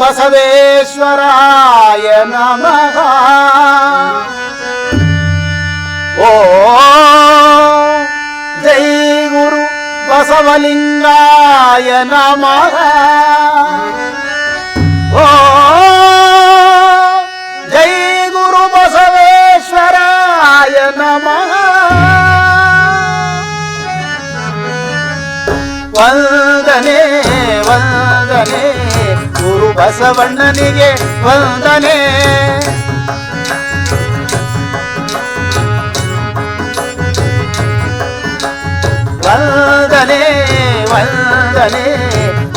ಬಸವೇಶ್ವರಾಯ ನಮಃ. ಓ ಜೈ ಗುರು ಬಸವಲಿಂಗಾಯ ನಮಃ. ಓ ಜೈ ಗುರು ಬಸವೇಶ್ವರಾಯ ನಮಃ. ವಂದನೆ ವಂದನೆ. ಗುರು ಬಸವಣ್ಣನಿಗೆ ವಂದನೆ. ವಂದನೆ ವಂದನೆ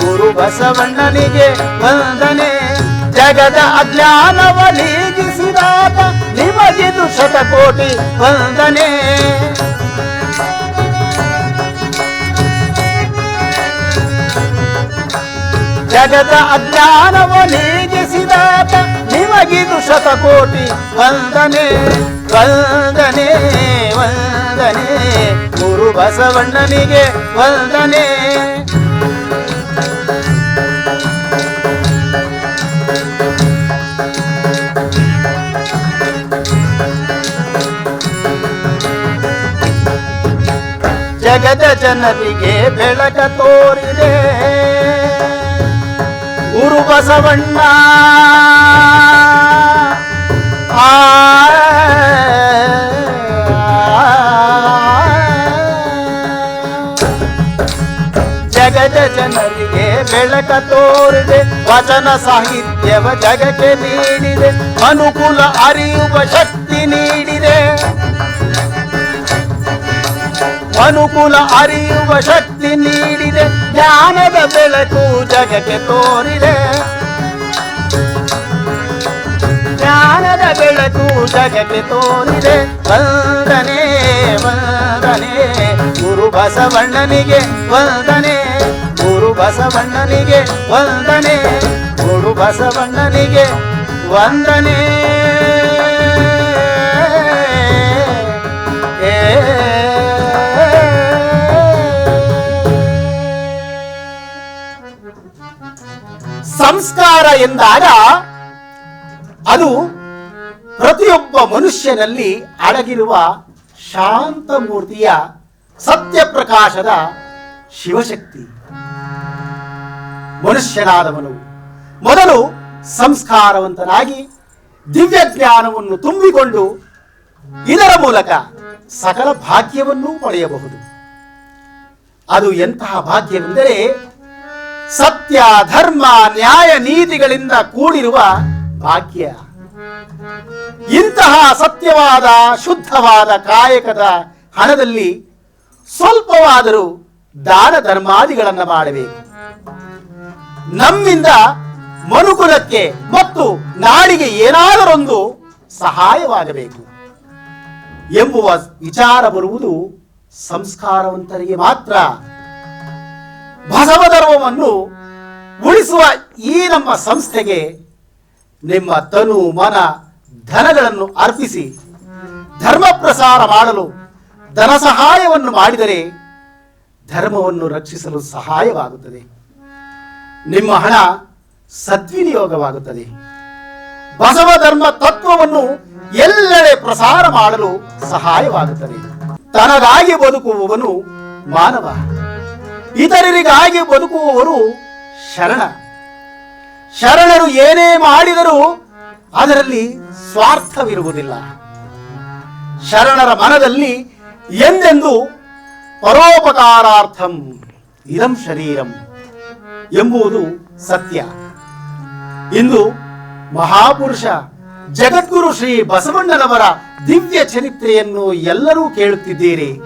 ಗುರು ಬಸವಣ್ಣನಿಗೆ ವಂದನೆ. ಜಗದ ಅಜ್ಞಾನವ ನೀಗಿಸಿದಾತ ನಿಮಗಿದು ಶತಕೋಟಿ ವಂದನೆ. ಜಗದ ಅಜ್ಞಾನವ ನೀಗಿಸಿದಾತ ನಿಮಗಿದು ಶತಕೋಟಿ ವಂದನೆ ವಂದನೆ ವಂದನೆ. ಗುರು ಬಸವಣ್ಣನಿಗೆ ವಂದನೆ. ಜಗದ ಜನರಿಗೆ ಬೆಳಕ ತೋರಿದೆ. ಗುರು ಬಸವಣ್ಣ ಆ ಜಗದ ಜನರಿಗೆ ಬೆಳಕ ತೋರಿದೆ ವಚನ ಸಾಹಿತ್ಯವ ಜಗಕ್ಕೆ ನೀಡಿದೆ ಅನುಕೂಲ ಅರಿಯುವ ಶಕ್ತಿ ನೀಡಿದೆ ಅನುಕೂಲ ಅರಿಯುವ ಶಕ್ತಿ ನೀಡಿದೆ ಜ್ಞಾನದ ಬೆಳಕು ಜಗಕ್ಕೆ ತೋರಿದೆ. ಜ್ಞಾನದ ಬೆಳಕು ಜಗಕ್ಕೆ ತೋರಿದೆ. ವಂದನೆ ವಂದನೆ, ಗುರು ಬಸವಣ್ಣನಿಗೆ ವಂದನೆ, ಗುರು ಬಸವಣ್ಣನಿಗೆ ವಂದನೆ, ಗುರು ಬಸವಣ್ಣನಿಗೆ ವಂದನೆ. ಎಂದಾಗ ಅದು ಪ್ರತಿಯೊಬ್ಬ ಮನುಷ್ಯನಲ್ಲಿ ಅಡಗಿರುವ ಶಾಂತ ಮೂರ್ತಿಯ ಸತ್ಯಪ್ರಕಾಶದ ಶಿವಶಕ್ತಿ. ಮನುಷ್ಯನಾದವನು ಮೊದಲು ಸಂಸ್ಕಾರವಂತನಾಗಿ ದಿವ್ಯ ಜ್ಞಾನವನ್ನು ತುಂಬಿಕೊಂಡು ಇದರ ಮೂಲಕ ಸಕಲ ಭಾಗ್ಯವನ್ನೂ ಪಡೆಯಬಹುದು. ಅದು ಎಂತಹ ಭಾಗ್ಯವೆಂದರೆ ಸತ್ಯ, ಧರ್ಮ, ನ್ಯಾಯ ನೀತಿಗಳಿಂದ ಕೂಡಿರುವ ಭಾಗ್ಯ. ಇಂತಹ ಸತ್ಯವಾದ, ಶುದ್ಧವಾದ ಕಾಯಕದ ಹಣದಲ್ಲಿ ಸ್ವಲ್ಪವಾದರೂ ದಾನ ಧರ್ಮಾದಿಗಳನ್ನು ಮಾಡಬೇಕು. ನಮ್ಮಿಂದ ಮನುಕುಲಕ್ಕೆ ಮತ್ತು ನಾಡಿಗೆ ಏನಾದರೊಂದು ಸಹಾಯವಾಗಬೇಕು ಎಂಬುವ ವಿಚಾರ ಬರುವುದು ಸಂಸ್ಕಾರವಂತರಿಗೆ ಮಾತ್ರ. ಬಸವ ಧರ್ಮವನ್ನು ಉಳಿಸುವ ಈ ನಮ್ಮ ಸಂಸ್ಥೆಗೆ ನಿಮ್ಮ ತನು ಮನ ಧನಗಳನ್ನು ಅರ್ಪಿಸಿ ಧರ್ಮ ಪ್ರಸಾರ ಮಾಡಲು ಧನ ಸಹಾಯವನ್ನು ಮಾಡಿದರೆ ಧರ್ಮವನ್ನು ರಕ್ಷಿಸಲು ಸಹಾಯವಾಗುತ್ತದೆ. ನಿಮ್ಮ ಹಣ ಸದ್ವಿನಿಯೋಗವಾಗುತ್ತದೆ. ಬಸವ ಧರ್ಮ ತತ್ವವನ್ನು ಎಲ್ಲೆಡೆ ಪ್ರಸಾರ ಮಾಡಲು ಸಹಾಯವಾಗುತ್ತದೆ. ತನಗಾಗಿ ಬದುಕುವವನು ಮಾನವ. ಇತರರಿಗಾಗಿ ಬದುಕುವವರು ಶರಣ. ಶರಣರು ಏನೇ ಮಾಡಿದರೂ ಅದರಲ್ಲಿ ಸ್ವಾರ್ಥವಿರುವುದಿಲ್ಲ. ಶರಣರ ಮನದಲ್ಲಿ ಎಂದೆಂದು ಪರೋಪಕಾರಾರ್ಥಂ ಇದಂ ಶರೀರಂ ಎಂಬುದು ಸತ್ಯ. ಇಂದು ಮಹಾಪುರುಷ ಜಗದ್ಗುರು ಶ್ರೀ ಬಸವಣ್ಣನವರ ದಿವ್ಯ ಚರಿತ್ರೆಯನ್ನು ಎಲ್ಲರೂ ಕೇಳುತ್ತಿದ್ದೀರಿ.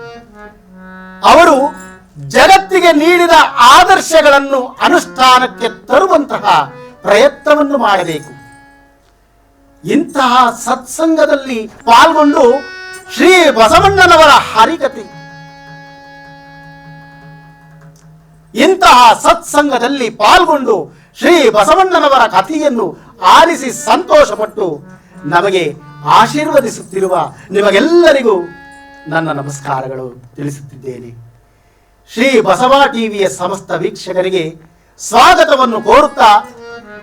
ಅವರು ಜಗತ್ತಿಗೆ ನೀಡಿದ ಆದರ್ಶಗಳನ್ನು ಅನುಷ್ಠಾನಕ್ಕೆ ತರುವಂತಹ ಪ್ರಯತ್ನವನ್ನು ಮಾಡಬೇಕು. ಇಂತಹ ಸತ್ಸಂಗದಲ್ಲಿ ಪಾಲ್ಗೊಂಡು ಶ್ರೀ ಬಸವಣ್ಣನವರ ಹರಿಕತೆ ಇಂತಹ ಸತ್ಸಂಗದಲ್ಲಿ ಪಾಲ್ಗೊಂಡು ಶ್ರೀ ಬಸವಣ್ಣನವರ ಕಥೆಯನ್ನು ಆಲಿಸಿ ಸಂತೋಷಪಟ್ಟು ನಮಗೆ ಆಶೀರ್ವದಿಸುತ್ತಿರುವ ನಿಮಗೆಲ್ಲರಿಗೂ ನನ್ನ ನಮಸ್ಕಾರಗಳು ತಿಳಿಸುತ್ತಿದ್ದೇನೆ. ಶ್ರೀ ಬಸವ ಟಿವಿಯ ಸಮಸ್ತ ವೀಕ್ಷಕರಿಗೆ ಸ್ವಾಗತವನ್ನು ಕೋರುತ್ತಾ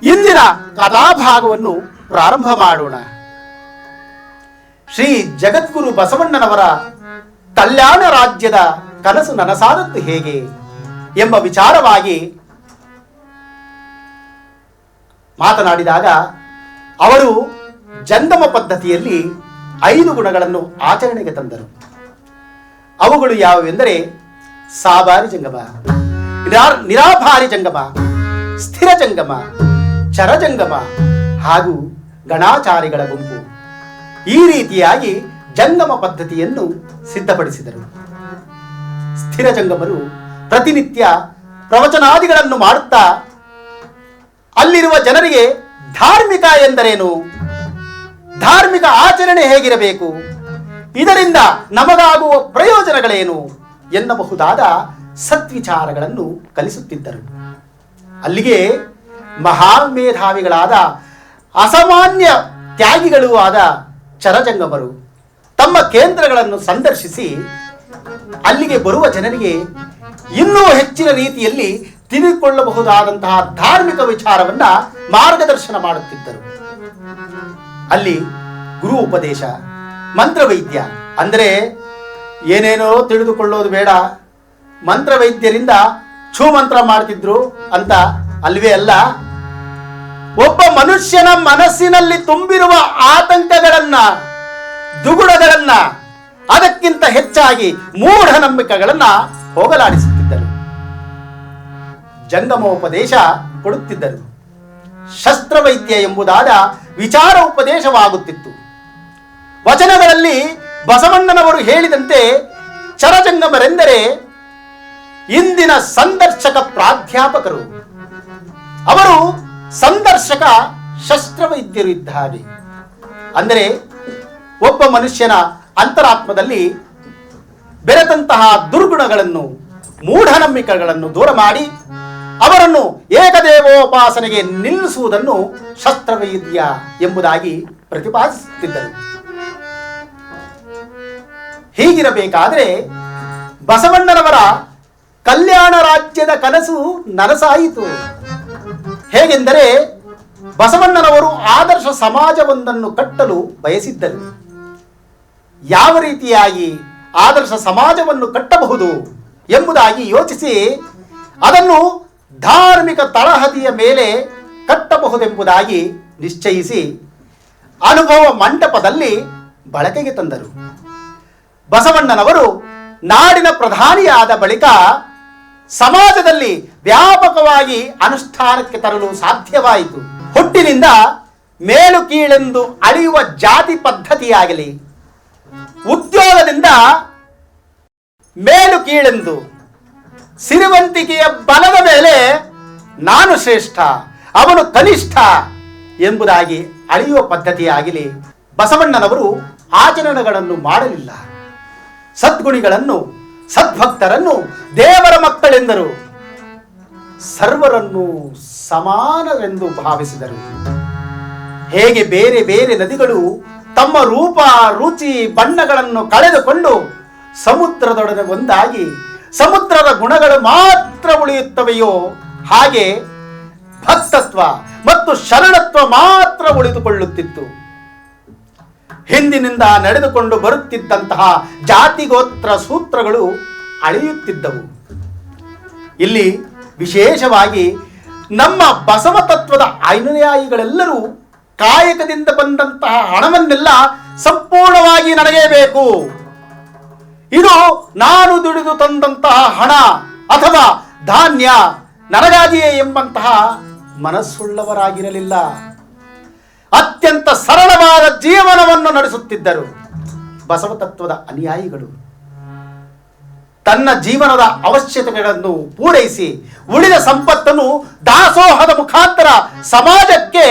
ಇಂದಿನ ಕಥಾಭಾಗವನ್ನು ಪ್ರಾರಂಭ ಮಾಡೋಣ. ಶ್ರೀ ಜಗದ್ಗುರು ಬಸವಣ್ಣನವರ ಕಲ್ಯಾಣ ರಾಜ್ಯದ ಕನಸು ನನಸಾದದ್ದು ಹೇಗೆ ಎಂಬ ವಿಚಾರವಾಗಿ ಮಾತನಾಡಿದಾಗ ಅವರು ಜಂಗಮ ಪದ್ಧತಿಯಲ್ಲಿ ಐದು ಗುಣಗಳನ್ನು ಆಚರಣೆಗೆ ತಂದರು. ಅವುಗಳು ಯಾವುವೆಂದರೆ ಸಾಬಾರಿ ಜಂಗಮ. ನಿರಾ- ನಿರಾಭಾರಿ ಜಂಗಮ, ಸ್ಥಿರ ಜಂಗಮ ಚರಜಂಗಮ ಹಾಗೂ ಗಣಾಚಾರಿಗಳ ಗುಂಪು ಈ ರೀತಿಯಾಗಿ ಜಂಗಮ ಪದ್ಧತಿಯನ್ನು ಸಿದ್ಧಪಡಿಸಿದರು. ಸ್ಥಿರ ಜಂಗಮರು ಪ್ರತಿನಿತ್ಯ ಪ್ರವಚನಾದಿಗಳನ್ನು ಮಾಡುತ್ತಾ ಅಲ್ಲಿರುವ ಜನರಿಗೆ ಧಾರ್ಮಿಕ ಎಂದರೇನು? ಧಾರ್ಮಿಕ ಆಚರಣೆ ಹೇಗಿರಬೇಕು? ಇದರಿಂದ ನಮಗಾಗುವ ಪ್ರಯೋಜನಗಳೇನು? ಎನ್ನಬಹುದಾದ ಸತ್ವಿಚಾರಗಳನ್ನು ಕಲಿಸುತ್ತಿದ್ದರು. ಅಲ್ಲಿಗೆ ಮಹಾಮೇಧಾವಿಗಳಾದ ಅಸಾಮಾನ್ಯ ತ್ಯಾಗಿಗಳೂ ಆದ ಚರಜಂಗಮರು ತಮ್ಮ ಕೇಂದ್ರಗಳನ್ನು ಸಂದರ್ಶಿಸಿ ಅಲ್ಲಿಗೆ ಬರುವ ಜನರಿಗೆ ಇನ್ನೂ ಹೆಚ್ಚಿನ ರೀತಿಯಲ್ಲಿ ತಿಳಿದುಕೊಳ್ಳಬಹುದಾದಂತಹ ಧಾರ್ಮಿಕ ವಿಚಾರವನ್ನ ಮಾರ್ಗದರ್ಶನ ಮಾಡುತ್ತಿದ್ದರು. ಅಲ್ಲಿ ಗುರು ಉಪದೇಶ, ಮಂತ್ರವೈದ್ಯ, ಅಂದರೆ ಏನೇನೋ ತಿಳಿದುಕೊಳ್ಳೋದು ಬೇಡ. ಮಂತ್ರ ವೈದ್ಯರಿಂದ ಛೂ ಮಂತ್ರ ಮಾಡ್ತಿದ್ರು ಅಂತ ಅಲ್ವೇ ಅಲ್ಲ? ಒಬ್ಬ ಮನುಷ್ಯನ ಮನಸ್ಸಿನಲ್ಲಿ ತುಂಬಿರುವ ಆತಂಕಗಳನ್ನ ದುಗುಡಗಳನ್ನ ಅದಕ್ಕಿಂತ ಹೆಚ್ಚಾಗಿ ಮೂಢನಂಬಿಕೆಗಳನ್ನ ಹೋಗಲಾಡಿಸುತ್ತಿದ್ದರು. ಜಂಗಮೋಪದೇಶ ಕೊಡುತ್ತಿದ್ದರು. ಶಸ್ತ್ರವೈದ್ಯ ಎಂಬುದಾದ ವಿಚಾರ ಉಪದೇಶವಾಗುತ್ತಿತ್ತು. ವಚನಗಳಲ್ಲಿ ಬಸವಣ್ಣನವರು ಹೇಳಿದಂತೆ ಚರಜಂಗಮರೆಂದರೆ ಇಂದಿನ ಸಂದರ್ಶಕ ಪ್ರಾಧ್ಯಾಪಕರು. ಅವರು ಸಂದರ್ಶಕ ಶಸ್ತ್ರವೈದ್ಯರು ಇದ್ದ ಅಂದರೆ ಒಬ್ಬ ಮನುಷ್ಯನ ಅಂತರಾತ್ಮದಲ್ಲಿ ಬೆರೆತಂತಹ ದುರ್ಗುಣಗಳನ್ನು, ಮೂಢನಂಬಿಕೆಗಳನ್ನು ದೂರ ಮಾಡಿ ಅವರನ್ನು ಏಕದೇವೋಪಾಸನೆಗೆ ನಿಲ್ಲಿಸುವುದನ್ನು ಶಸ್ತ್ರವೈದ್ಯ ಎಂಬುದಾಗಿ ಪ್ರತಿಪಾದಿಸುತ್ತಿದ್ದರು. ಹೀಗಿರಬೇಕಾದರೆ ಬಸವಣ್ಣನವರ ಕಲ್ಯಾಣ ರಾಜ್ಯದ ಕನಸು ನನಸಾಯಿತು. ಹೇಗೆಂದರೆ ಬಸವಣ್ಣನವರು ಆದರ್ಶ ಸಮಾಜವೊಂದನ್ನು ಕಟ್ಟಲು ಬಯಸಿದ್ದರು. ಯಾವ ರೀತಿಯಾಗಿ ಆದರ್ಶ ಸಮಾಜವನ್ನು ಕಟ್ಟಬಹುದು ಎಂಬುದಾಗಿ ಯೋಚಿಸಿ ಅದನ್ನು ಧಾರ್ಮಿಕ ತಳಹದಿಯ ಮೇಲೆ ಕಟ್ಟಬಹುದೆಂಬುದಾಗಿ ನಿಶ್ಚಯಿಸಿ ಅನುಭವ ಮಂಟಪದಲ್ಲಿ ಬಳಕೆಗೆ ತಂದರು. ಬಸವಣ್ಣನವರು ನಾಡಿನ ಪ್ರಧಾನಿಯಾದ ಬಳಿಕ ಸಮಾಜದಲ್ಲಿ ವ್ಯಾಪಕವಾಗಿ ಅನುಷ್ಠಾನಕ್ಕೆ ತರಲು ಸಾಧ್ಯವಾಯಿತು. ಹುಟ್ಟಿನಿಂದ ಮೇಲು ಕೀಳೆಂದು ಅಳಿಯುವ ಜಾತಿ ಪದ್ಧತಿಯಾಗಲಿ, ಉದ್ಯೋಗದಿಂದ ಮೇಲು ಕೀಳೆಂದು ಸಿರಿವಂತಿಕೆಯ ಬಲದ ಮೇಲೆ ನಾನು ಶ್ರೇಷ್ಠ, ಅವನು ಕನಿಷ್ಠ ಎಂಬುದಾಗಿ ಅಳಿಯುವ ಪದ್ಧತಿಯಾಗಲಿ ಬಸವಣ್ಣನವರು ಆಚರಣೆಗಳನ್ನು ಮಾಡಲಿಲ್ಲ. ಸದ್ಗುಣಿಗಳನ್ನು, ಸದ್ಭಕ್ತರನ್ನು ದೇವರ ಮಕ್ಕಳೆಂದರು. ಸರ್ವರನ್ನು ಸಮಾನರೆಂದು ಭಾವಿಸಿದರು. ಹೇಗೆ ಬೇರೆ ಬೇರೆ ನದಿಗಳು ತಮ್ಮ ರೂಪ, ರುಚಿ, ಬಣ್ಣಗಳನ್ನು ಕಳೆದುಕೊಂಡು ಸಮುದ್ರದೊಡನೆ ಒಂದಾಗಿ ಸಮುದ್ರದ ಗುಣಗಳು ಮಾತ್ರ ಉಳಿಯುತ್ತವೆಯೋ ಹಾಗೆ ಭಕ್ತತ್ವ ಮತ್ತು ಶರಣತ್ವ ಮಾತ್ರ ಉಳಿದುಕೊಳ್ಳುತ್ತಿತ್ತು. ಹಿಂದಿನಿಂದ ನಡೆದುಕೊಂಡು ಬರುತ್ತಿದ್ದಂತಹ ಜಾತಿಗೋತ್ರ ಸೂತ್ರಗಳು ಅಳೆಯುತ್ತಿದ್ದವು. ಇಲ್ಲಿ ವಿಶೇಷವಾಗಿ ನಮ್ಮ ಬಸವ ತತ್ವದ ಅನುಯಾಯಿಗಳೆಲ್ಲರೂ ಕಾಯಕದಿಂದ ಬಂದಂತಹ ಹಣವನ್ನೆಲ್ಲ ಸಂಪೂರ್ಣವಾಗಿ ನಡೆಯಬೇಕು. ಬೇಕು ಇದು ನಾನು ದುಡಿದು ತಂದಂತಹ ಹಣ ಅಥವಾ ಧಾನ್ಯ ನನಗಾಗಿಯೇ ಎಂಬಂತಹ ಮನಸ್ಸುಳ್ಳವರಾಗಿರಲಿಲ್ಲ. ಅತ್ಯಂತ ಸರಳವಾದ ಜೀವನವನ್ನು ನಡೆಸುತ್ತಿದ್ದರು. ಬಸವ ತತ್ವದ ಅನುಯಾಯಿಗಳು. ತನ್ನ ಜೀವನದ ಅವಶ್ಯಕತೆಗಳನ್ನು ಪೂರೈಸಿ ಉಳಿದ ಸಂಪತ್ತನ್ನು ದಾಸೋಹದ ಮುಖಾಂತರ ಸಮಾಜಕ್ಕೆ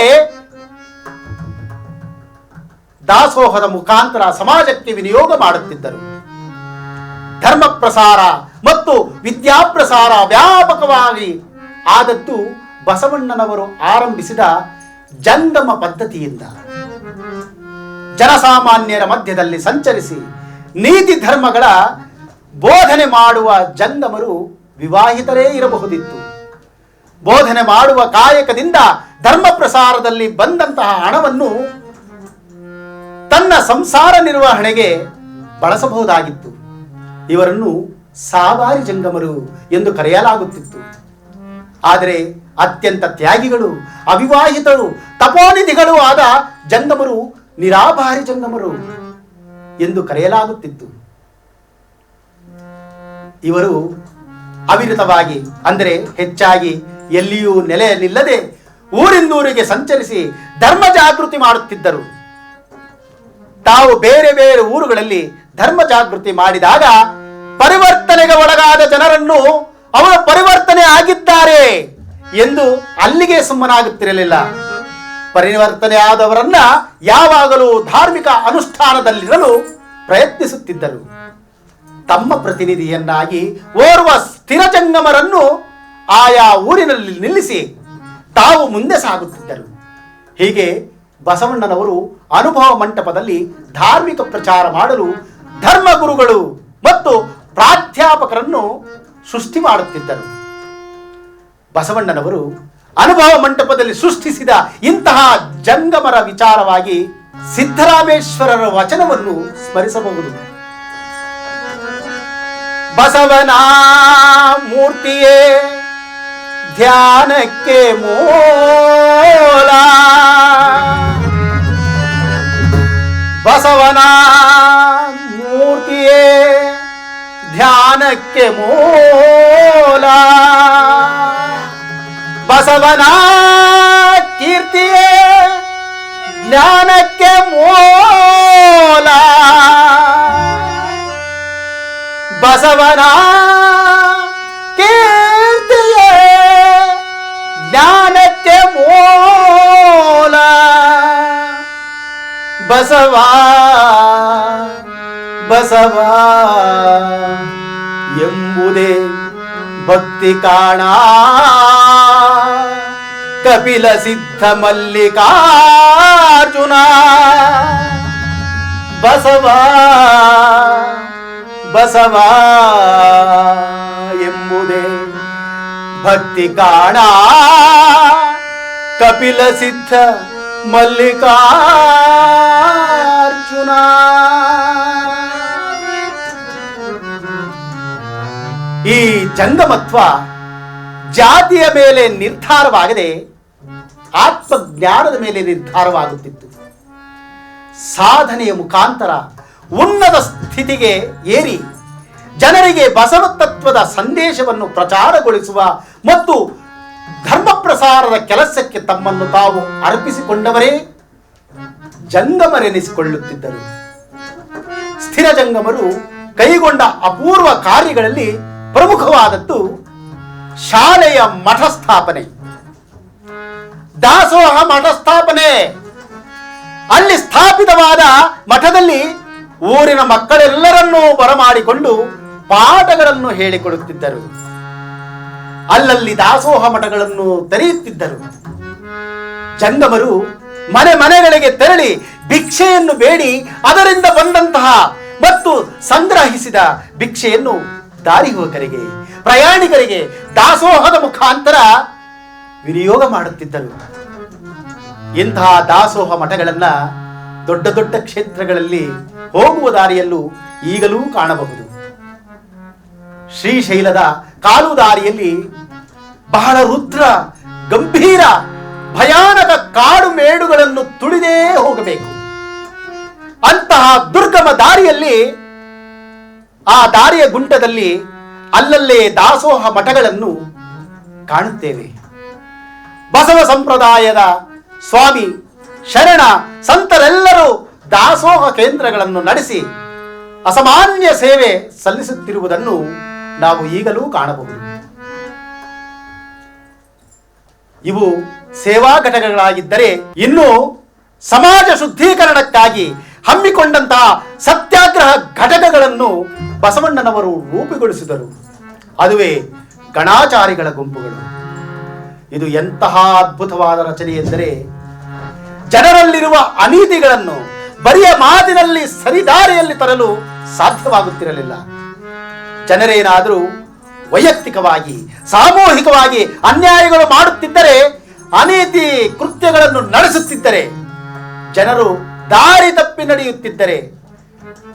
ದಾಸೋಹದ ಮುಖಾಂತರ ಸಮಾಜಕ್ಕೆ ವಿನಿಯೋಗ ಮಾಡುತ್ತಿದ್ದರು. ಧರ್ಮ ಪ್ರಸಾರ ಮತ್ತು ವಿದ್ಯಾಪ್ರಸಾರ ವ್ಯಾಪಕವಾಗಿ ಆದದ್ದು ಬಸವಣ್ಣನವರು ಆರಂಭಿಸಿದ ಜಂಗಮ ಪದ್ಧತಿಯಿಂದ ಜನಸಾಮಾನ್ಯರ ಮಧ್ಯದಲ್ಲಿ ಸಂಚರಿಸಿ ನೀತಿ ಧರ್ಮಗಳ ಬೋಧನೆ ಮಾಡುವ ಜಂಗಮರು ವಿವಾಹಿತರೇ ಇರಬಹುದಿತ್ತು. ಬೋಧನೆ ಮಾಡುವ ಕಾಯಕದಿಂದ ಧರ್ಮ ಪ್ರಸಾರದಲ್ಲಿ ಬಂದಂತಹ ಹಣವನ್ನು ತನ್ನ ಸಂಸಾರ ನಿರ್ವಹಣೆಗೆ ಬಳಸಬಹುದಾಗಿತ್ತು. ಇವರನ್ನು ಸಾವಾರಿ ಜಂಗಮರು ಎಂದು ಕರೆಯಲಾಗುತ್ತಿತ್ತು. ಆದರೆ ಅತ್ಯಂತ ತ್ಯಾಗಿಗಳು, ಅವಿವಾಹಿತರು, ತಪೋನಿಧಿಗಳು ಆದ ಜಂಗಮರು, ನಿರಾಭಾರಿ ಜಂಗಮರು ಎಂದು ಕರೆಯಲಾಗುತ್ತಿತ್ತು. ಇವರು ಅವಿರತವಾಗಿ, ಅಂದರೆ ಹೆಚ್ಚಾಗಿ ಎಲ್ಲಿಯೂ ನೆಲೆ ನಿಲ್ಲದೆ ಊರಿಂದೂರಿಗೆ ಸಂಚರಿಸಿ ಧರ್ಮ ಜಾಗೃತಿ ಮಾಡುತ್ತಿದ್ದರು. ತಾವು ಬೇರೆ ಬೇರೆ ಊರುಗಳಲ್ಲಿ ಧರ್ಮ ಜಾಗೃತಿ ಮಾಡಿದಾಗ ಪರಿವರ್ತನೆಗೆ ಒಳಗಾದ ಜನರನ್ನು ಅವರು ಪರಿವರ್ತನೆ ಆಗಿದ್ದಾರೆ ಎಂದು ಅಲ್ಲಿಗೆ ಸುಮ್ಮನಾಗುತ್ತಿರಲಿಲ್ಲ. ಪರಿವರ್ತನೆ ಆದವರನ್ನ ಯಾವಾಗಲೂ ಧಾರ್ಮಿಕ ಅನುಷ್ಠಾನದಲ್ಲಿರಲು ಪ್ರಯತ್ನಿಸುತ್ತಿದ್ದರು. ತಮ್ಮ ಪ್ರತಿನಿಧಿಯನ್ನಾಗಿ ಓರ್ವ ಸ್ಥಿರ ಜಂಗಮರನ್ನು ಆಯಾ ಊರಿನಲ್ಲಿ ನಿಲ್ಲಿಸಿ ತಾವು ಮುಂದೆ ಸಾಗುತ್ತಿದ್ದರು. ಹೀಗೆ ಬಸವಣ್ಣನವರು ಅನುಭವ ಮಂಟಪದಲ್ಲಿ ಧಾರ್ಮಿಕ ಪ್ರಚಾರ ಮಾಡಲು ಧರ್ಮಗುರುಗಳು ಮತ್ತು ಪ್ರಾಧ್ಯಾಪಕರನ್ನು ಸೃಷ್ಟಿ ಮಾಡುತ್ತಿದ್ದರು. ಬಸವಣ್ಣನವರು ಅನುಭವ ಮಂಟಪದಲ್ಲಿ ಸೃಷ್ಟಿಸಿದ ಇಂತಹ ಜಂಗಮರ ವಿಚಾರವಾಗಿ ಸಿದ್ದರಾಮೇಶ್ವರರ ವಚನವನ್ನು ಸ್ಮರಿಸಬಹುದು. ಬಸವನ ಮೂರ್ತಿಯೇ ಧ್ಯಾನಕ್ಕೆ ಮೂಲ. ಬಸವನ ಮೂರ್ತಿಯೇ ಧ್ಯಾನಕ್ಕೆ ಮೂಲ ಬಸವನ ಭಕ್ತಿ ಕಾಣ ಕಪಿಲ ಸಿದ್ಧ ಮಲ್ಲಿಕಾರ್ಜುನ ಬಸವ ಬಸವ ಎಂಬುದೇ ಭಕ್ತಿ ಕಾಣ ಕಪಿಲ ಸಿದ್ಧ ಮಲ್ಲಿಕಾರ್ಜುನ ಜಂಗಮತ್ವ ಜಾತಿಯ ಮೇಲೆ ನಿರ್ಧಾರವಾಗದೆ ಆತ್ಮಜ್ಞಾನದ ಮೇಲೆ ನಿರ್ಧಾರವಾಗುತ್ತಿತ್ತು. ಸಾಧನೆಯ ಮುಖಾಂತರ ಉನ್ನತ ಸ್ಥಿತಿಗೆ ಏರಿ ಜನರಿಗೆ ಬಸವ ತತ್ವದ ಸಂದೇಶವನ್ನು ಪ್ರಚಾರಗೊಳಿಸುವ ಮತ್ತು ಧರ್ಮ ಪ್ರಸಾರದ ಕೆಲಸಕ್ಕೆ ತಮ್ಮನ್ನು ತಾವು ಅರ್ಪಿಸಿಕೊಂಡವರೇ ಜಂಗಮರೆನಿಸಿಕೊಳ್ಳುತ್ತಿದ್ದರು. ಸ್ಥಿರ ಜಂಗಮರು ಕೈಗೊಂಡ ಅಪೂರ್ವ ಕಾರ್ಯಗಳಲ್ಲಿ ಪ್ರಮುಖವಾದದ್ದು ಶಾಲೆಯ ಮಠ ಸ್ಥಾಪನೆ ದಾಸೋಹ ಮಠ ಸ್ಥಾಪನೆ ಅಲ್ಲಿ ಸ್ಥಾಪಿತವಾದ ಮಠದಲ್ಲಿ ಊರಿನ ಮಕ್ಕಳೆಲ್ಲರನ್ನೂ ಬರಮಾಡಿಕೊಂಡು ಪಾಠಗಳನ್ನು ಹೇಳಿಕೊಡುತ್ತಿದ್ದರು. ಅಲ್ಲಲ್ಲಿ ದಾಸೋಹ ಮಠಗಳನ್ನು ತೆರೆಯುತ್ತಿದ್ದರು. ಜಂಗಮರು ಮನೆ ಮನೆಗಳಿಗೆ ತೆರಳಿ ಭಿಕ್ಷೆಯನ್ನು ಬೇಡಿ ಅದರಿಂದ ಬಂದಂತಹ ಮತ್ತು ಸಂಗ್ರಹಿಸಿದ ಭಿಕ್ಷೆಯನ್ನು ದಾರಿಹೋಕರಿಗೆ ಪ್ರಯಾಣಿಕರಿಗೆ ದಾಸೋಹದ ಮುಖಾಂತರ ವಿನಿಯೋಗ ಮಾಡುತ್ತಿದ್ದರು. ಇಂತಹ ದಾಸೋಹ ಮಠಗಳನ್ನ ದೊಡ್ಡ ದೊಡ್ಡ ಕ್ಷೇತ್ರಗಳಲ್ಲಿ ಹೋಗುವ ದಾರಿಯಲ್ಲೂ ಈಗಲೂ ಕಾಣಬಹುದು. ಶ್ರೀಶೈಲದ ಕಾಲು ದಾರಿಯಲ್ಲಿ ಬಹಳ ರುದ್ರ, ಗಂಭೀರ, ಭಯಾನಕ ಕಾಡು ಮೇಡುಗಳನ್ನು ತುಳಿದೇ ಹೋಗಬೇಕು. ಅಂತಹ ದುರ್ಗಮ ದಾರಿಯಲ್ಲಿ ಆ ದಾರಿಯ ಗುಂಟದಲ್ಲಿ ಅಲ್ಲಲ್ಲೇ ದಾಸೋಹ ಮಠಗಳನ್ನು ಕಾಣುತ್ತೇವೆ. ಬಸವ ಸಂಪ್ರದಾಯದ ಸ್ವಾಮಿ ಶರಣ ಸಂತರೆಲ್ಲರೂ ದಾಸೋಹ ಕೇಂದ್ರಗಳನ್ನು ನಡೆಸಿ ಅಸಾಮಾನ್ಯ ಸೇವೆ ಸಲ್ಲಿಸುತ್ತಿರುವುದನ್ನು ನಾವು ಈಗಲೂ ಕಾಣಬಹುದು. ಇವು ಸೇವಾ ಘಟಕಗಳಾಗಿದ್ದರೆ ಇನ್ನು ಸಮಾಜ ಶುದ್ಧೀಕರಣಕ್ಕಾಗಿ ಹಮ್ಮಿಕೊಂಡಂತಹ ಸತ್ಯಾಗ್ರಹ ಘಟಕಗಳನ್ನು ಬಸವಣ್ಣನವರು ರೂಪುಗೊಳಿಸಿದರು. ಅದುವೇ ಗಣಾಚಾರಿಗಳ ಗುಂಪುಗಳು. ಇದು ಎಂತಹ ಅದ್ಭುತವಾದ ರಚನೆ ಎಂದರೆ ಜನರಲ್ಲಿರುವ ಅನೀತಿಗಳನ್ನು ಬರಿಯ ಮಾತಿನಲ್ಲಿ ಸರಿದಾರಿಯಲ್ಲಿ ತರಲು ಸಾಧ್ಯವಾಗುತ್ತಿರಲಿಲ್ಲ. ಜನರೇನಾದರೂ ವೈಯಕ್ತಿಕವಾಗಿ, ಸಾಮೂಹಿಕವಾಗಿ ಅನ್ಯಾಯಗಳು ಮಾಡುತ್ತಿದ್ದರೆ, ಅನೀತಿ ಕೃತ್ಯಗಳನ್ನು ನಡೆಸುತ್ತಿದ್ದರೆ ಜನರು ದಾರಿ ತಪ್ಪಿ ನಡೆಯುತ್ತಿದ್ದರೆ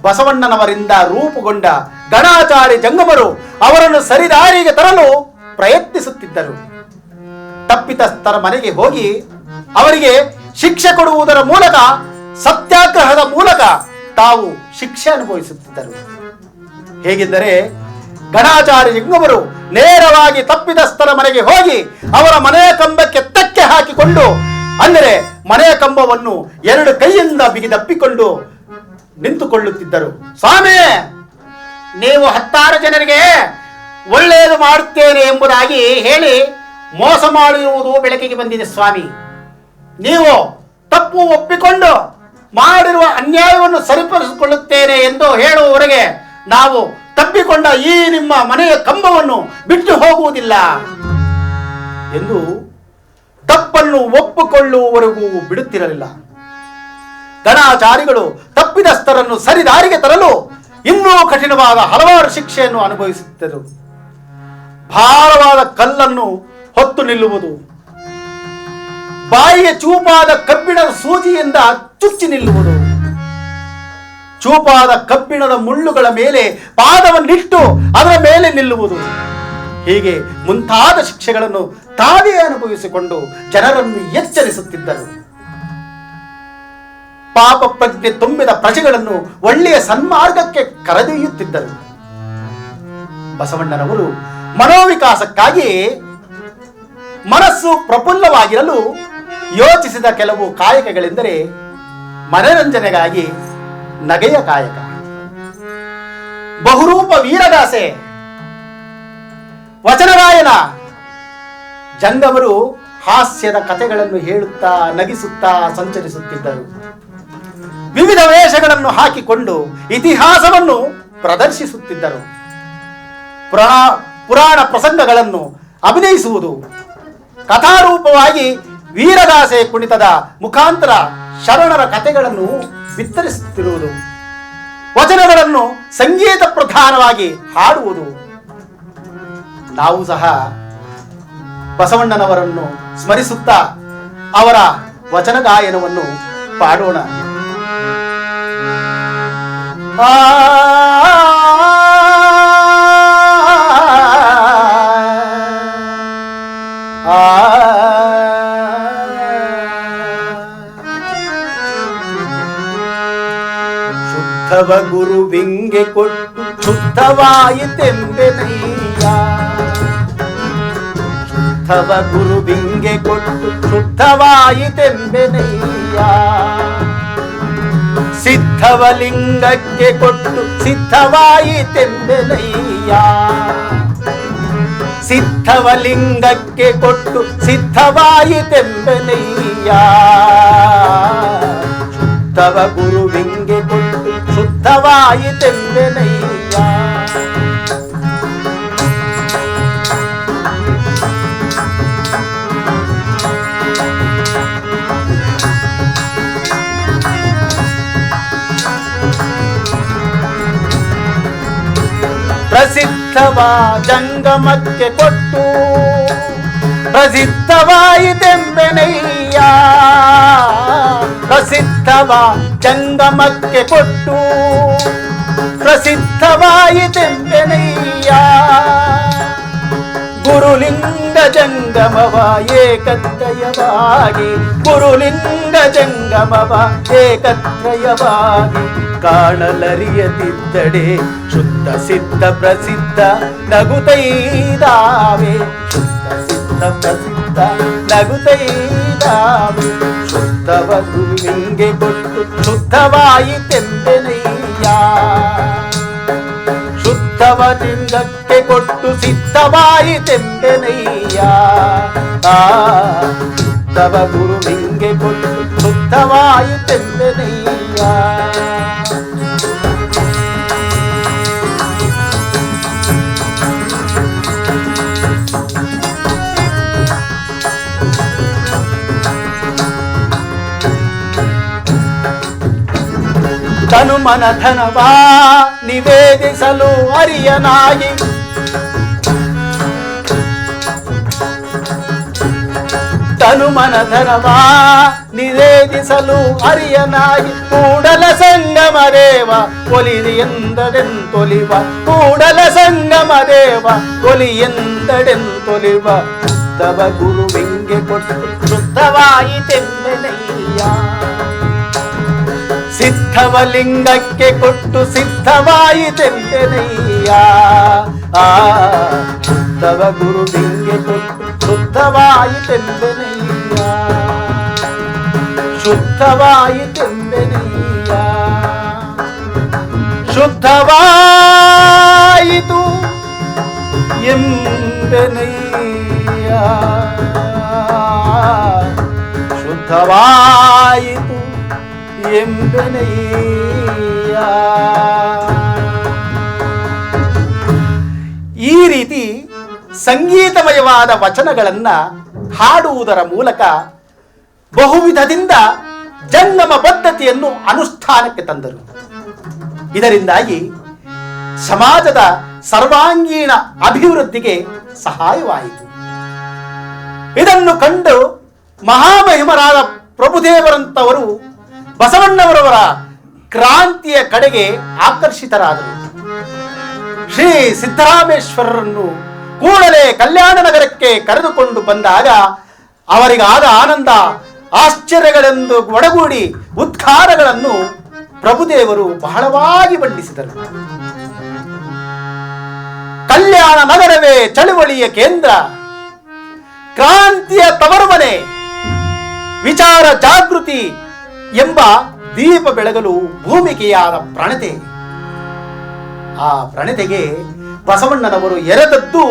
ಬಸವಣ್ಣನವರಿಂದ ರೂಪುಗೊಂಡ ಗಣಾಚಾರಿ ಜಂಗಮರು ಅವರನ್ನು ಸರಿದಾರಿಗೆ ತರಲು ಪ್ರಯತ್ನಿಸುತ್ತಿದ್ದರು. ತಪ್ಪಿತಸ್ಥರ ಮನೆಗೆ ಹೋಗಿ ಅವರಿಗೆ ಶಿಕ್ಷೆ ಕೊಡುವುದರ ಮೂಲಕ, ಸತ್ಯಾಗ್ರಹದ ಮೂಲಕ ತಾವು ಶಿಕ್ಷೆ ಅನುಭವಿಸುತ್ತಿದ್ದರು. ಹೇಗೆಂದರೆ ಗಣಾಚಾರ್ಯ ಜಂಗಮರು ನೇರವಾಗಿ ತಪ್ಪಿತಸ್ಥರ ಮನೆಗೆ ಹೋಗಿ ಅವರ ಮನೆಯ ಕಂಬಕ್ಕೆ ತಕ್ಕೆ ಹಾಕಿಕೊಂಡು, ಅಂದರೆ ಮನೆಯ ಕಂಬವನ್ನು ಎರಡು ಕೈಯಿಂದ ಬಿಗಿದಪ್ಪಿಕೊಂಡು ನಿಂತುಕೊಳ್ಳುತ್ತಿದ್ದರು. ಸ್ವಾಮಿ, ನೀವು ಹತ್ತಾರು ಜನರಿಗೆ ಒಳ್ಳೆಯದು ಮಾಡುತ್ತೇನೆ ಎಂಬುದಾಗಿ ಹೇಳಿ ಮೋಸ ಮಾಡಿರುವುದು ಬೆಳಕಿಗೆ ಬಂದಿದೆ ಸ್ವಾಮಿ. ನೀವು ತಪ್ಪು ಒಪ್ಪಿಕೊಂಡು ಮಾಡಿರುವ ಅನ್ಯಾಯವನ್ನು ಸರಿಪಡಿಸಿಕೊಳ್ಳುತ್ತೇನೆ ಎಂದು ಹೇಳುವವರೆಗೆ ನಾವು ತಪ್ಪಿಕೊಂಡ ಈ ನಿಮ್ಮ ಮನೆಯ ಕಂಬವನ್ನು ಬಿಟ್ಟು ಹೋಗುವುದಿಲ್ಲ ಎಂದು ತಪ್ಪನ್ನು ಒಪ್ಪಿಕೊಳ್ಳುವವರೆಗೂ ಬಿಡುತ್ತಿರಲಿಲ್ಲ. ಗಣಾಚಾರಿಗಳು ತಪ್ಪಿದಸ್ಥರನ್ನು ಸರಿದಾರಿಗೆ ತರಲು ಇನ್ನೂ ಕಠಿಣವಾದ ಹಲವಾರು ಶಿಕ್ಷೆಯನ್ನು ಅನುಭವಿಸುತ್ತಿದ್ದರು. ಭಾರವಾದ ಕಲ್ಲನ್ನು ಹೊತ್ತು ನಿಲ್ಲುವುದು, ಬಾಯಿಗೆ ಚೂಪಾದ ಕಬ್ಬಿಣದ ಸೂಜಿಯಿಂದ ಚುಚ್ಚಿ ನಿಲ್ಲುವುದು, ಚೂಪಾದ ಕಬ್ಬಿಣದ ಮುಳ್ಳುಗಳ ಮೇಲೆ ಪಾದವನ್ನಿಟ್ಟು ಅದರ ಮೇಲೆ ನಿಲ್ಲುವುದು. ಹೀಗೆ ಮುಂತಾದ ಶಿಕ್ಷೆಗಳನ್ನು ತಾವೇ ಅನುಭವಿಸಿಕೊಂಡು ಜನರನ್ನು ಎಚ್ಚರಿಸುತ್ತಿದ್ದರು. ಪಾಪ ಪ್ರಜ್ಞೆ ತುಂಬಿದ ಪ್ರಜೆಗಳನ್ನು ಒಳ್ಳೆಯ ಸನ್ಮಾರ್ಗಕ್ಕೆ ಕರೆದೊಯ್ಯುತ್ತಿದ್ದರು. ಬಸವಣ್ಣನವರು ಮನೋವಿಕಾಸಕ್ಕಾಗಿ ಮನಸ್ಸು ಪ್ರಫುಲ್ಲವಾಗಿರಲು ಯೋಚಿಸಿದ ಕೆಲವು ಕಾಯಕಗಳೆಂದರೆ ಮನರಂಜನೆಗಾಗಿ ನಗೆಯ ಕಾಯಕ, ಬಹುರೂಪ ವೀರದಾಸೆ ವಚನಗಾಯನ ಜಂಗಮರು ಹಾಸ್ಯದ ಕಥೆಗಳನ್ನು ಹೇಳುತ್ತಾ, ನಗಿಸುತ್ತಾ, ಸಂಚರಿಸುತ್ತಿದ್ದರು. ವಿವಿಧ ವೇಷಗಳನ್ನು ಹಾಕಿಕೊಂಡು ಇತಿಹಾಸವನ್ನು ಪ್ರದರ್ಶಿಸುತ್ತಿದ್ದರು. ಪುರಾಣ ಪ್ರಸಂಗಗಳನ್ನು ಅಭಿನಯಿಸುವುದು. ಕಥಾರೂಪವಾಗಿ ವೀರದಾಸೆ ಕುಣಿತದ ಮುಖಾಂತರ ಶರಣರ ಕಥೆಗಳನ್ನು ಬಿತ್ತರಿಸುತ್ತಿರುವುದು. ವಚನಗಳನ್ನು ಸಂಗೀತ ಪ್ರಧಾನವಾಗಿ ಹಾಡುವುದು. ನಾವು ಸಹ ಬಸವಣ್ಣನವರನ್ನು ಸ್ಮರಿಸುತ್ತಾ ಅವರ ವಚನ ಗಾಯನವನ್ನು ಪಾಡೋಣ ಆ ಶುದ್ಧವ ಗುರುವಿಂಗೆ ಕೊಟ್ಟು ಶುದ್ಧವಾಯಿತೆಂಬೆನಯ್ಯ ಶುದ್ಧವ ಗುರುವಿಂಗೆ ಕೊಟ್ಟು ಶುದ್ಧವಾಯಿತೆಂಬೆನಯ್ಯ ಸಿದ್ಧವ ಲಿಂಗಕ್ಕೆ ಕೊಟ್ಟು ಸಿದ್ಧವಾಯಿತೆಂಬೆನಯ್ಯ ಸಿದ್ಧವ ಲಿಂಗಕ್ಕೆ ಕೊಟ್ಟು ಸಿದ್ಧವಾಯಿತೆಂಬೆನಯ್ಯ ಶುದ್ಧವ ಗುರುವಿಂಗೆ ಕೊಟ್ಟು ಶುದ್ಧವಾಯಿತೆಂಬೆನಯ್ಯ ಪ್ರಸಿದ್ಧವ ಜಂಗಮಕ್ಕೆ ಕೊಟ್ಟು ಪ್ರಸಿದ್ಧವಾಯಿತೆಂಬೆನಯ್ಯ ಪ್ರಸಿದ್ಧವ ಜಂಗಮಕ್ಕೆ ಕೊಟ್ಟು ಪ್ರಸಿದ್ಧವಾಯಿತೆಂಬೆನಯ್ಯ ಗುರುಲಿಂಗ ಜಂಗಮವ ಏಕತ್ರಯವಾಗಿ ಗುರುಲಿಂಗ ಜಂಗಮವ ಏಕತ್ರಯವಾಗಿ. ಕಾಣಲರಿಯದಿದ್ದಡೆ, ಶುದ್ಧ ಸಿದ್ಧ ಪ್ರಸಿದ್ಧ ನಗುತೈದಾವೆ. ಶುದ್ಧ ಸಿದ್ಧ ಪ್ರಸಿದ್ಧ ನಗುತೈದಾವೆ. ಶುದ್ಧವನ್ನು ಗುರುವಿಂಗೆ ಕೊಟ್ಟು ಶುದ್ಧವಾಯಿತೆಂಬೆನಯ್ಯ ಶುದ್ಧವ ನಿಂಗಕ್ಕೆ ಕೊಟ್ಟು ಸಿದ್ಧವಾಯಿತೆಂಬೆನಯ್ಯ ಆ ಶುದ್ಧವ ಗುರುವಿಂಗೆ ಕೊಟ್ಟು ಶುದ್ಧವಾಯಿತೆಂಬೆನಯ್ಯ ಹನುಮನ ಧನವಾ ನಿವೇದಿಸಲು ಅರಿಯನಾಗಿ. ಹನುಮನ ಧನವಾ ನಿವೇದಿಸಲು ಅರಿಯನಾಗಿ. ಕೂಡಲ ಸಂಗಮದೇವ ಒಲಿರಿ ಎಂದಡೆಂತೊಲಿವ ಕೂಡಲ ಸಂಗಮದೇವ, ಒಲಿ ಎಂದಡೆಂತೊಲಿವ ತವ ಗುರುವಿಂಗೆ ಕೊಟ್ಟು ವೃದ್ಧವಾಯಿತೆಂದೆನಯ್ಯ ಸಿದ್ಧವಲಿಂಗಕ್ಕೆ ಕೊಟ್ಟು ಸಿದ್ಧವಾಯಿತೆಂತೆನಯ್ಯ. ಆ ತವ ಗುರುವಿಂಗೆ ಕೊಟ್ಟು ಶುದ್ಧವಾಯಿತೆಂತೆನಯ್ಯ ಶುದ್ಧವಾಯಿತೆಂತೆನಯ್ಯ ಶುದ್ಧವಾಯಿತು ಎಂಬೆನಯ್ಯ ಶುದ್ಧವಾಯಿತು ಈ ರೀತಿ ಸಂಗೀತಮಯವಾದ ವಚನಗಳನ್ನ ಹಾಡುವುದರ ಮೂಲಕ ಬಹುವಿಧದಿಂದ ಜಂಗಮ ಬದ್ಧತೆಯನ್ನು ಅನುಷ್ಠಾನಕ್ಕೆ ತಂದರು. ಇದರಿಂದಾಗಿ ಸಮಾಜದ ಸರ್ವಾಂಗೀಣ ಅಭಿವೃದ್ಧಿಗೆ ಸಹಾಯವಾಯಿತು. ಇದನ್ನು ಕಂಡು ಮಹಾಮಹಿಮರಾದ ಪ್ರಭುದೇವರಂತವರು ಬಸವಣ್ಣವರವರ ಕ್ರಾಂತಿಯ ಕಡೆಗೆ ಆಕರ್ಷಿತರಾದರು. ಶ್ರೀ ಸಿದ್ದರಾಮೇಶ್ವರರನ್ನು ಕೂಡಲೇ ಕಲ್ಯಾಣ ನಗರಕ್ಕೆ ಕರೆದುಕೊಂಡು ಬಂದಾಗ ಅವರಿಗಾದ ಆನಂದ, ಆಶ್ಚರ್ಯಗಳೆಂದು ಒಡಗೂಡಿ ಉದ್ಘಾರಗಳನ್ನು ಪ್ರಭುದೇವರು ಬಹಳವಾಗಿ ಬಂಡಿಸಿದರು ಕಲ್ಯಾಣ ನಗರವೇ ಚಳುವಳಿಯ ಕೇಂದ್ರ. ಕ್ರಾಂತಿಯ ತವರುಮನೆ ವಿಚಾರ ಜಾಗೃತಿ ಎಂಬ ದೀಪ ಬೆಳಗಲು ಭೂಮಿಕೆಯಾದ ಪ್ರಣತೆ. ಆ ಪ್ರಣತೆಗೆ ಬಸವಣ್ಣನವರು ಎರೆದದ್ದು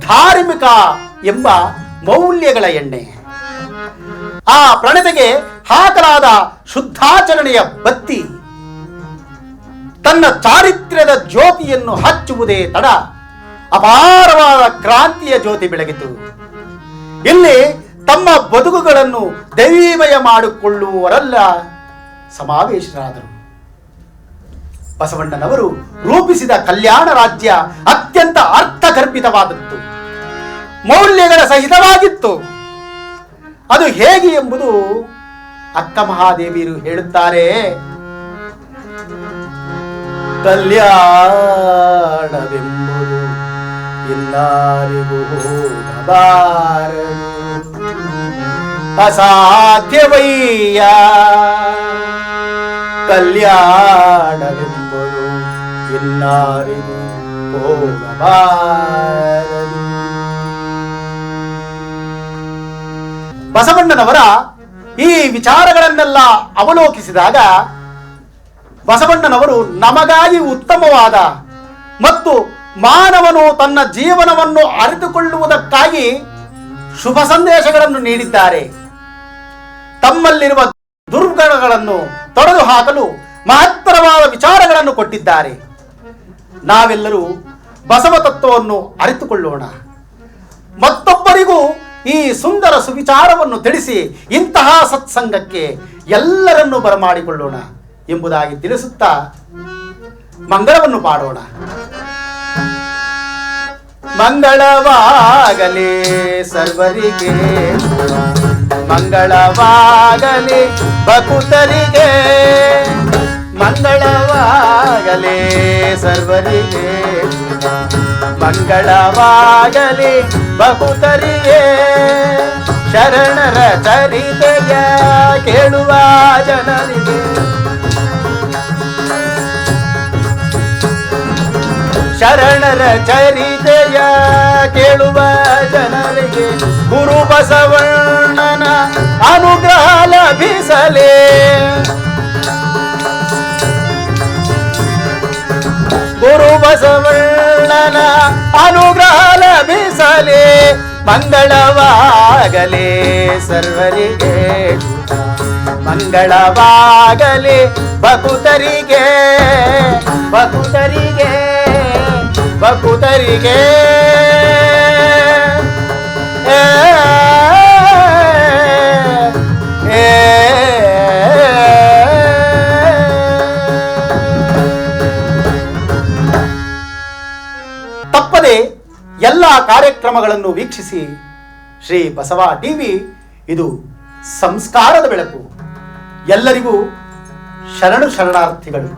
ಧಾರ್ಮಿಕ ಎಂಬ ಮೌಲ್ಯಗಳ ಎಣ್ಣೆ. ಆ ಪ್ರಣತೆಗೆ ಹಾಕಲಾದ ಶುದ್ಧಾಚರಣೆಯ ಬತ್ತಿ. ತನ್ನ ಚಾರಿತ್ರ್ಯದ ಜ್ಯೋತಿಯನ್ನು ಹಚ್ಚುವುದೇ ತಡ. ಅಪಾರವಾದ ಕ್ರಾಂತಿಯ ಜ್ಯೋತಿ ಬೆಳಗಿತು. ಇಲ್ಲಿ ತಮ್ಮ ಬದುಕುಗಳನ್ನು ದೈವೀಮಯ ಮಾಡಿಕೊಳ್ಳುವವರಲ್ಲ. ಸಮಾವೇಶರಾದರು. ಬಸವಣ್ಣನವರು ರೂಪಿಸಿದ ಕಲ್ಯಾಣ ರಾಜ್ಯ ಅತ್ಯಂತ ಅರ್ಥಗರ್ಭಿತವಾದದ್ದು. ಮೌಲ್ಯಗಳ ಸಹಿತವಾಗಿತ್ತು. ಅದು ಹೇಗೆ ಎಂಬುದು ಅಕ್ಕ ಮಹಾದೇವಿಯರು ಹೇಳುತ್ತಾರೆ. ಕಲ್ಯಾಣವೆಂಬುದು ಎಲ್ಲರಿಗೂ ಹೋಗಬಾರದು. ಅಸಾಧ್ಯವಯ್ಯ. ಕಲ್ಯಾಣವೆಂಬುದು ಎಲ್ಲರಿಗೂ ಬಸವಣ್ಣನವರ ಈ ವಿಚಾರಗಳನ್ನೆಲ್ಲ ಅವಲೋಕಿಸಿದಾಗ ಬಸವಣ್ಣನವರು ನಮಗಾಗಿ ಉತ್ತಮವಾದ ಮತ್ತು ಮಾನವನು ತನ್ನ ಜೀವನವನ್ನು ಅರಿತುಕೊಳ್ಳುವುದಕ್ಕಾಗಿ ಶುಭ ಸಂದೇಶಗಳನ್ನು ನೀಡಿದ್ದಾರೆ. ತಮ್ಮಲ್ಲಿರುವ ದುರ್ಗಣಗಳನ್ನು ತೊಡೆದು ಹಾಕಲು ಮಹತ್ತರವಾದ ವಿಚಾರಗಳನ್ನು ಕೊಟ್ಟಿದ್ದಾರೆ. ನಾವೆಲ್ಲರೂ ಬಸವ ತತ್ವವನ್ನು ಅರಿತುಕೊಳ್ಳೋಣ. ಮತ್ತೊಬ್ಬರಿಗೂ ಈ ಸುಂದರ ಸುವಿಚಾರವನ್ನು ತಿಳಿಸಿ ಇಂತಹ ಸತ್ಸಂಗಕ್ಕೆ ಎಲ್ಲರನ್ನೂ ಬರಮಾಡಿಕೊಳ್ಳೋಣ ಎಂಬುದಾಗಿ ತಿಳಿಸುತ್ತಾ ಮಂಗಳವನ್ನು ಪಾಡೋಣ. ಮಂಗಳವಾಗಲೇ ಸರ್ವರಿಗೆ. ಮಂಗಳವಾಗಲಿ ಭಕುತರಿಗೆ. ಮಂಗಳವಾಗಲಿ ಸರ್ವರಿಗೆ. ಮಂಗಳವಾಗಲಿ ಬಹುತರಿಗೆ ಶರಣರ ಚರಿತೆಯ ಕೇಳುವ ಜನರಿಗೆ ಶರಣರ ಚರಿತೆಯ ಕೇಳುವ ಜನರಿಗೆ ಗುರು ಬಸವಣ್ಣನ ಅನುಗ್ರಹ ಲಭಿಸಲೇ. ಗುರು ಬಸವಣ್ಣನ ಅನುಗ್ರಹ ಲಭಿಸಲಿ. ಮಂಗಳವಾಗಲಿ ಸರ್ವರಿಗೆ. ಮಂಗಳವಾಗಲಿ ಭಕುತರಿಗೆ ಭಕುತರಿಗೆ. ಭಕುತರಿಗೆ ತಪ್ಪದೆ ಎಲ್ಲ ಕಾರ್ಯಕ್ರಮಗಳನ್ನು ವೀಕ್ಷಿಸಿ ಶ್ರೀ ಬಸವ ಟಿವಿ ಇದು ಸಂಸ್ಕಾರದ ಬೆಳಕು. ಎಲ್ಲರಿಗೂ ಶರಣು ಶರಣಾರ್ಥಿಗಳು.